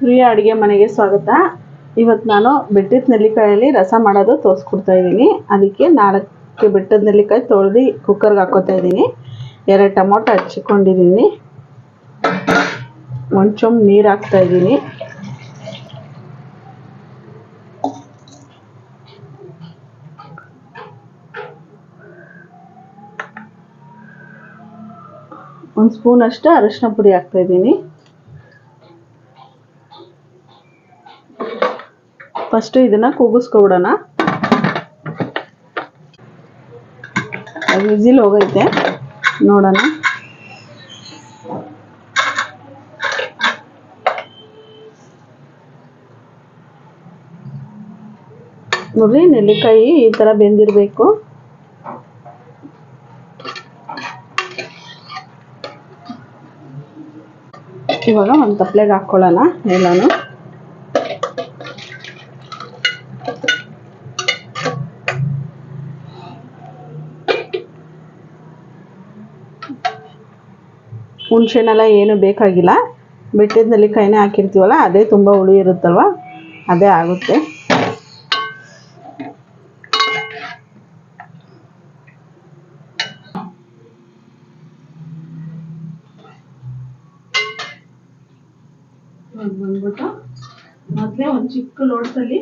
ಪ್ರಿಯ ಅಡುಗೆ ಮನೆಗೆ ಸ್ವಾಗತ. ಇವತ್ತು ನಾನು ಬೆಟ್ಟದ ನೆಲ್ಲಿಕಾಯಲ್ಲಿ ರಸ ಮಾಡೋದು ತೋರಿಸ್ಕೊಡ್ತಾ ಇದ್ದೀನಿ. ಅದಕ್ಕೆ ನಾಲ್ಕು ಬೆಟ್ಟದ ನೆಲ್ಲಿಕಾಯಿ ತೊಳೆದು ಕುಕ್ಕರ್ಗೆ ಹಾಕೋತಾ ಇದ್ದೀನಿ. ಎರಡು ಟೊಮೊಟೊ ಹಚ್ಚಿಕೊಂಡಿದ್ದೀನಿ. ಒಂದು ಚೊಂಬು ನೀರು ಹಾಕ್ತಾ ಇದ್ದೀನಿ. ಒಂದು ಸ್ಪೂನ್ ಅಷ್ಟು ಅರಿಶಿನ ಪುಡಿ ಹಾಕ್ತಾ ಇದ್ದೀನಿ. ಫಸ್ಟು ಇದನ್ನ ಕೂಗಿಸ್ಕೊಬಿಡೋಣ. ವಿಸಿಲ್ ಹೋಗೈತೆ. ನೋಡೋಣ. ನೋಡ್ರಿ, ನೆಲ್ಲಿಕಾಯಿ ಈ ಥರ ಬೆಂದಿರಬೇಕು. ಇವಾಗ ಒಂದು ತಪ್ಪಲೆಗೆ ಹಾಕ್ಕೊಳ್ಳೋಣ ಎಲ್ಲಾನು. ಹುಣ್ಸೆನೆಲ್ಲ ಏನು ಬೇಕಾಗಿಲ್ಲ. ಬೆಟ್ಟದ ನೆಲ್ಲಿಕಾಯಿನೇ ಹಾಕಿರ್ತೀವಲ್ಲ, ಅದೇ ತುಂಬ ಹುಳಿ ಇರುತ್ತಲ್ವ? ಅದೇ ಆಗುತ್ತೆ. ಬಂದ್ಬಿಟ್ಟು ಮೊದಲೇ ಒಂದು ಚಿಕ್ಕ ಲೋಟದಲ್ಲಿ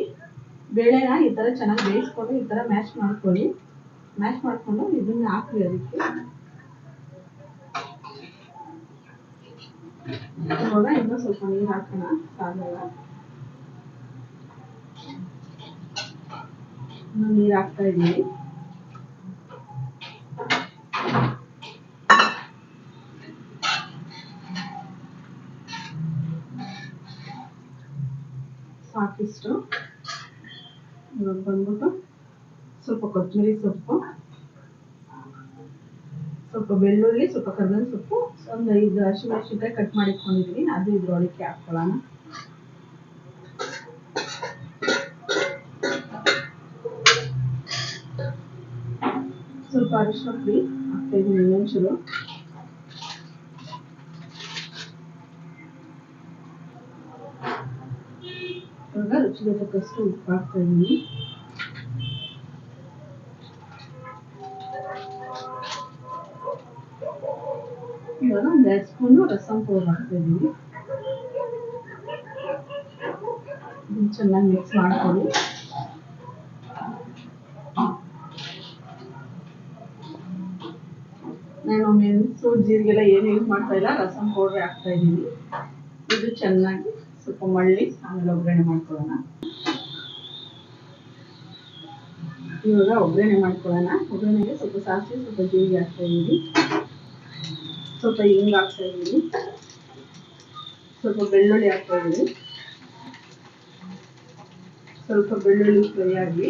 ಬೇಳೆನ ಈ ಥರ ಚೆನ್ನಾಗಿ ಬೇಯಿಸ್ಕೊಂಡು ಈ ಥರ ಮ್ಯಾಶ್ ಮಾಡ್ಕೊಳ್ಳಿ. ಮ್ಯಾಶ್ ಮಾಡಿಕೊಂಡು ಇದನ್ನ ಹಾಕ್ರಿ ಅದಕ್ಕೆ. ಇವಾಗ ಇನ್ನೂ ಸ್ವಲ್ಪ ನೀರು ಹಾಕೋಣ ಸಾಗಲ್ಲ ಇನ್ನು ನೀರು ಹಾಕ್ತಾ ಇದ್ದೀವಿ ಸಾಕಿಷ್ಟು ಇವಾಗ ಬಂದ್ಬಿಟ್ಟು ಸ್ವಲ್ಪ ಕೊತ್ತಂಬರಿ ಸೊಪ್ಪು ಸ್ವಲ್ಪ ಬೆಳ್ಳುಳ್ಳಿ, ಸ್ವಲ್ಪ ಕರ್ಬೇವಿನ ಸೊಪ್ಪು, ಒಂದು ಐದು ಹಸಿಮೆಣಸಿನ್ಕಾಯಿ ಕಟ್ ಮಾಡಿ ಇಟ್ಕೊಂಡಿದ್ದೀನಿ ಅದು ಇದ್ರೊಳಕ್ಕೆ ಹಾಕ್ಕೊಳ್ಳೋಣ ಸ್ವಲ್ಪ ಅರಿಶಿನ ಪುಡಿ ಹಾಕ್ತಾ ಇದ್ದೀನಿ ಇನ್ನೊಂಚೂರು ಇವಾಗ ರುಚಿಗೆ ತಕ್ಕಷ್ಟು ಉಪ್ಪು ಹಾಕ್ತಾ ಇವಾಗ ಎರಡು ರಸಂ ಪೌಡರ್ ಹಾಕ್ತಾ ಇದ್ದೀನಿ ಚೆನ್ನಾಗಿ ಮಿಕ್ಸ್ ಮಾಡ್ಕೊಳ್ಳಿ. ನಾನು ಮೆಣಸು ಜೀರಿಗೆಲ್ಲ ಏನು ಯೂಸ್ ಮಾಡ್ತಾ ಇಲ್ಲ, ರಸಂ ಪೌಡ್ರ್ ಹಾಕ್ತಾ ಇದ್ದೀನಿ ಇದು ಚೆನ್ನಾಗಿ ಸ್ವಲ್ಪ ಮಳ್ಳಿ, ಆಮೇಲೆ ಒಗ್ಗರಣೆ ಮಾಡ್ಕೊಳ್ಳೋಣ. ಇವಾಗ ಒಗ್ಗರಣೆ ಮಾಡ್ಕೊಳ್ಳೋಣ. ಒಗ್ಗರಣೆಗೆ ಸ್ವಲ್ಪ ಸಾಸಿವೆ, ಸ್ವಲ್ಪ ಜೀರಿಗೆ ಹಾಕ್ತಾ ಇದ್ದೀನಿ ಸ್ವಲ್ಪ ಹಿಂಗೆ ಹಾಕ್ತಾ ಇದ್ದೀನಿ. ಸ್ವಲ್ಪ ಬೆಳ್ಳುಳ್ಳಿ ಹಾಕ್ತಾ ಇದ್ದೀನಿ. ಸ್ವಲ್ಪ ಬೆಳ್ಳುಳ್ಳಿ ಫ್ರೈ ಆಗಿ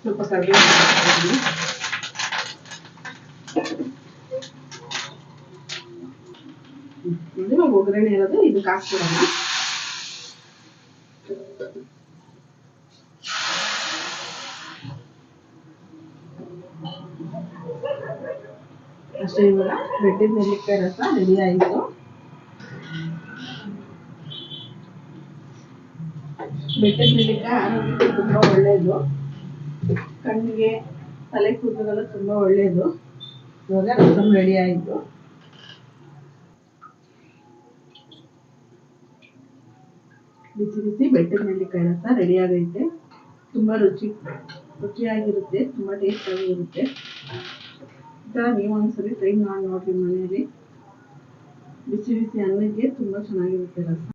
ಸ್ವಲ್ಪ ಕರಿಬೇವು ಹಾಕ್ತಾ ಒಗ್ಗರಣೆ ಇರೋದು ಇದಕ್ಕೆ ಹಾಕ್ಬಿಡೋಣ ಅಷ್ಟೇ ಇವಾಗ ಬೆಟ್ಟದ ನೆಲ್ಲಿಕಾಯಿ ರಸ ರೆಡಿ ಆಯಿತು. ಬೆಟ್ಟದ ನೆಲ್ಲಿಕಾಯಿ ಆರೋಗ್ಯಕ್ಕೆ ತುಂಬ ಒಳ್ಳೆಯದು ಕಣ್ಣಿಗೆ ತಲೆ ಕೂದಲು ತುಂಬ ಒಳ್ಳೆಯದು ಇವಾಗ ರಸಮ್ ರೆಡಿ ಆಯಿತು. ಬಿಸಿ ಬಿಸಿ ಬೆಟ್ಟದ ನೆಲ್ಲಿಕಾಯಿ ರಸ ರೆಡಿ ಆಗೈತೆ. ತುಂಬ ರುಚಿ, ರುಚಿಯಾಗಿರುತ್ತೆ, ತುಂಬ ಟೇಸ್ಟ್ ಆಗಿರುತ್ತೆ. ನೀವು ಒಂದ್ಸರಿ ಟ್ರೈ ಮಾಡಿ ನೋಡ್ರಿ ಮನೆಯಲ್ಲಿ. ಬಿಸಿ ಬಿಸಿ ಅನ್ನಕ್ಕೆ ತುಂಬಾ ಚೆನ್ನಾಗಿರುತ್ತೆ ರಸ.